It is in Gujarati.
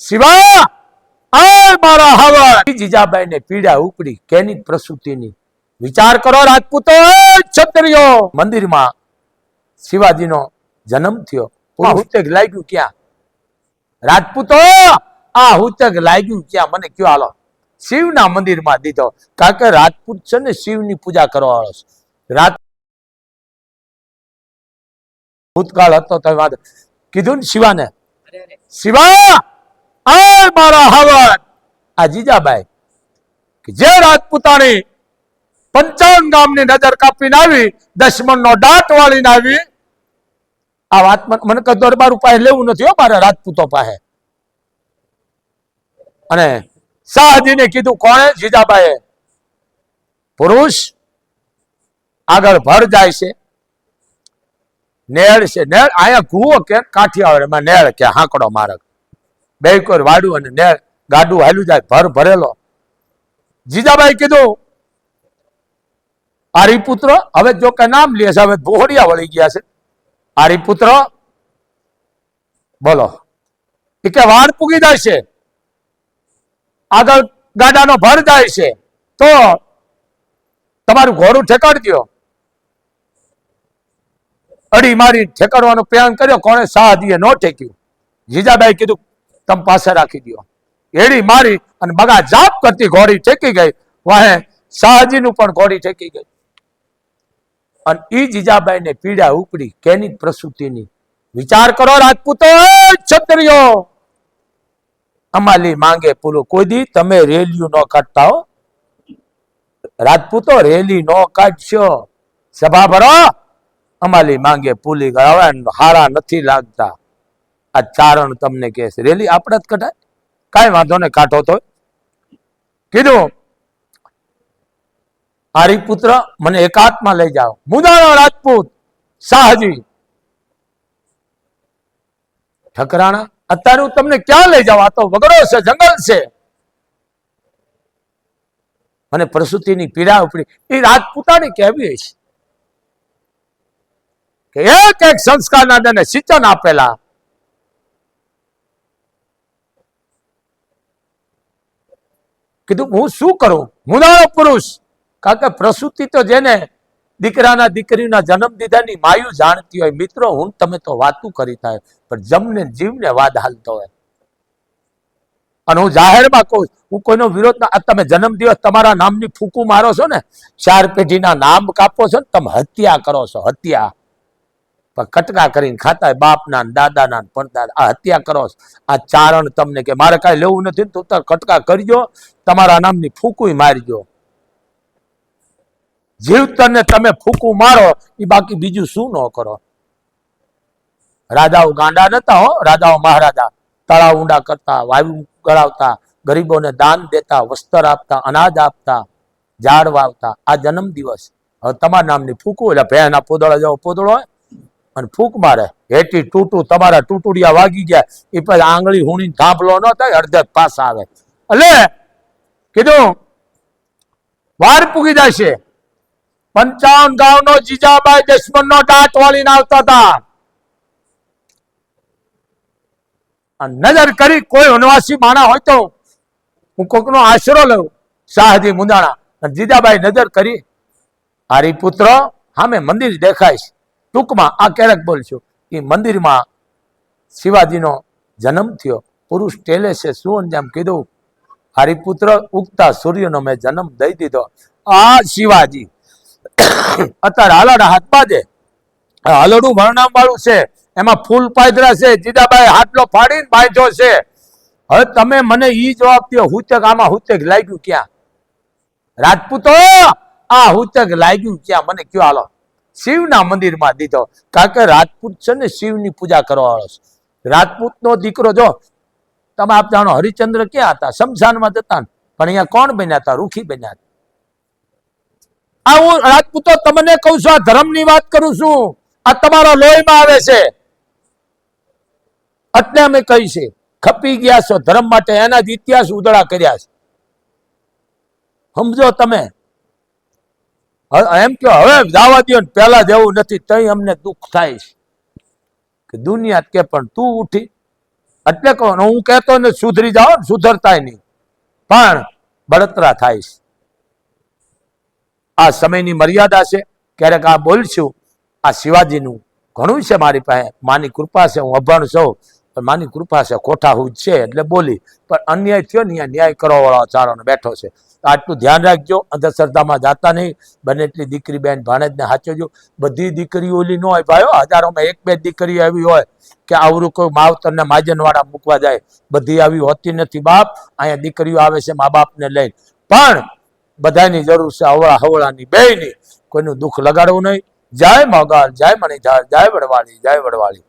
શિવા આ મારા હવન. જીજાબાઈ ને પીડા ઉપડી કેની પ્રસૂતિની? વિચાર કરો રાજપૂતો ક્ષત્રિયો. મંદિરમાં શિવાજીનો જન્મ થયો. આ હુતેક લાગ્યું ક્યાં? રાજપૂતો આ હુતક લાગ્યું ક્યાં? મને કયો હાલો. શિવના મંદિરમાં દીધો. કારણ કે રાજપૂત છે ને શિવની પૂજા કરવા વાળો છે. રાત ભૂતકાળ હતો તમે વાત. કીધું ને શિવાને? શિવા! આ મારા હવન. આ જીજાબાઈ કે જે રાજપૂતાણી પંચાવન ગામની નજર કાપીને આવી દશમનનો દાંત વાળીને આવી, આ વાત મને- કઈ દરબાર પાસે લેવું નથી હો મારા રાજપૂતો પાસે. અને શાહજીને કીધું, કોણે? જીજાબાઈએ. પુરુષ આગળ ભર જાય છે. નેળ છે. નેળ, અહીંયા કૂવો કે કાઠિયાવાડ એમાં નેળ કે હાંકડો મારક. બે કોર વાડું અને ને ગાડું હાલ્યું જાય, ભર ભરેલો. જીજાબાઈ કીધું આરીપુત્ર હવે જો કે નામ લે છે, હવે ભોડિયા વળી ગયા છે. આરીપુત્ર બોલો. એ કે વાડ પૂગી જાય છે, આગળ ગાડાનો ભર જાય છે, તો તમારું ઘોડું ઠેકાડી દો અડી મારી ઠેકાડવાનો પ્રયાણ કર્યો, કોણે શાહજીએ નો ઠેક્યું. જીજાબાઈ કીધું તમ પાસે રાખી દો એડી મારી અને બગા જાપ કરતી ઘોડી ઠેકી ગઈ. વાહે શાહજીનું પણ ઘોડી ઠેકી ગઈ. અને ઈ જીજાબાઈને પીડા ઉપડી, કેની પ્રસૂતિની? વિચાર કરો રાજપૂતો ક્ષત્રિયો અમાલી માંગે પૂરું કોઈ દી તમે રેલિયું ન કાઢતા હો. રાજપૂતો, રેલી નો કાઢશો. સભા ભરો. અમાલી માંગે પુલી ગયા હવે હારા નથી લાગતા. આ ચારણ તમને કહે છે. રેલી આપણે જ કઢાય. કાંઈ વાંધો ને કાઢો તો કીધું, હરિપુત્ર, મને એકાંતમાં લઈ જાઓ. મુદાણો રાજપૂત, શાહજી. ઠકરાણા, અત્યારે હું તમને ક્યાં લઈ જાઉં? આ તો વગડો છે, જંગલ છે. અને પ્રસૂતિની પીડા ઉપડી. એ રાજપૂતાની કેવી છે કે એક એક સંસ્કારના દને સિંચન આપેલા. કીધું, હું શું કરું? મુનાળો પુરુષ. કારણ કે પ્રસૂતિ તો જેને દીકરાના દીકરીના જન્મ દીધાની માયુ જાણતી હોય, મિત્રો, હું તમે તો વાતું કરી થાય, પણ જમને જીવને વાદ હાલતો હોય. અને હું જાહેરમાં કહું હું કોઈનો વિરોધ ના તમે જન્મ દિવસ તમારા નામની ફૂકું મારો છો ને, ચાર પેઢીના નામ કાપો છો ને, તમે હત્યા કરો છો, હત્યા. પણ કટકા કરીને ખાતા બાપના દાદાના પરદાદા. આ હત્યા કરો આ ચારણ તમને કે મારે કાંઈ લેવું નથી તો કટકા કરજો, તમારા નામની ફૂકું મારજો. જીવતરને તમે ફૂકું મારો એ બાકી બીજું શું ન કરો? રાજાઓ ગાંડા નતા હો, રાજાઓ મહારાજા. તળાવ ઊંડા કરતા, વાયુ ગળાવતા, ગરીબોને દાન દેતા, વસ્ત્ર આપતા, અનાજ આપતા, ઝાડ વાવતા. આ જન્મ દિવસ હવે તમારા નામની ફૂકું, એટલે ભેના પોદળા જેવો પોદળો હોય. અને ફૂંક મારે. હેઠી તૂટું, તમારા ટૂટુડિયા વાગી ગયા. એ પછી આંગળી હુણી થાંભલો ન થાય, અડધે પાસ આવે. એટલે કીધું, વાર પૂગી જશે. પંચાવન ગામનો જીજાબાઈ દશમનનો દાંત વાળીને આવતા હતા. નજર કરી, કોઈ વનવાસી માણા હોય તો હું કોકનો આશરો લઉં, શાહજી મુંદાણા. જીજાબાઈ નજર કરી, હારી પુત્ર, હામે મંદિર દેખાય છે. ટૂંકમાં આ ક્યારેક બોલશું. એ મંદિરમાં શિવાજીનો જન્મ થયો. પુરુષ ટેલે છે શું જેમ કીધું, હરિપુત્ર ઉગતા સૂર્યનો મેં જન્મ દઈ દીધો. આ શિવાજી અત્યારે હાલાડા હાથ પાજે હાલડું વર્ણામ વાળું છે. એમાં ફૂલ પાયદરા છે. જીદાબાઈ હાટલો ફાડીને બાંધ્યો છે. હવે તમે મને ઈ જવાબ દો હુતક આમાં હુતક લાગ્યું ક્યાં? રાજપૂતો, આ હુતક લાગ્યું ક્યાં? મને કયો હાલો. શિવના મંદિરમાં દીધો. કારણ કે રાજપૂત છે ને શિવની પૂજા કરવા વાળો છે. રાજપૂતનો દીકરો જો, તમે આપ જાણો, હરિચંદ્ર ક્યાં હતા? શમશાનમાં જતા પણ અહીંયા કોણ બન્યા હતા? રૂખી બન્યા હતા. આ હું રાજપૂતો તમને કહું છું, આ ધર્મની વાત કરું છું. આ તમારો લોહીમાં આવે છે. એટલે અમે કહી છે, ખપી ગયા છો, ધર્મ માટે એના જ ઇતિહાસ ઉદળા કર્યા છે. સમજો તમે? એમ કે હવે જવા દો ને પેલા જેવું નથી, તઈ અમને દુઃખ થાય છે. કે દુનિયા કે પણ તું ઉઠી. એટલે કહો હું કહેતો ને, સુધરી જાઓ ને, સુધરતાય નહીં. પણ બળતરા થાય છે. આ સમયની મર્યાદા છે. ક્યારેક આ બોલશું, આ શિવાજીનું ઘણું છે મારી પાસે, માની કૃપા છે, હું અભણ છું. પણ માની કૃપા છે, ખોટા હું છે એટલે બોલી. પણ અન્યાય થયો ને અહીંયા ન્યાય કરવાવાળો ચારોને બેઠો છે. આટલું ધ્યાન રાખજો, અંધશ્રદ્ધામાં જાતા નહીં. બને એટલી દીકરી બેન ભાણેજને સાચવજો બધી દીકરીઓ ઓલી ન હોય. ભાઈઓ હજારોમાં એક બે દીકરી આવી હોય કે આવરું કોઈ માવતરને માજનવાળા મૂકવા જાય. બધી આવી હોતી નથી. બાપ, અહીંયા દીકરીઓ આવે છે મા બાપને લઈને. પણ બધાની જરૂર છે અવળા હવળાની બેયની. કોઈનું દુઃખ લગાડવું નહીં. જય મોગલ, જય મણિધાર, જય વડવાળી જય વડવાળી.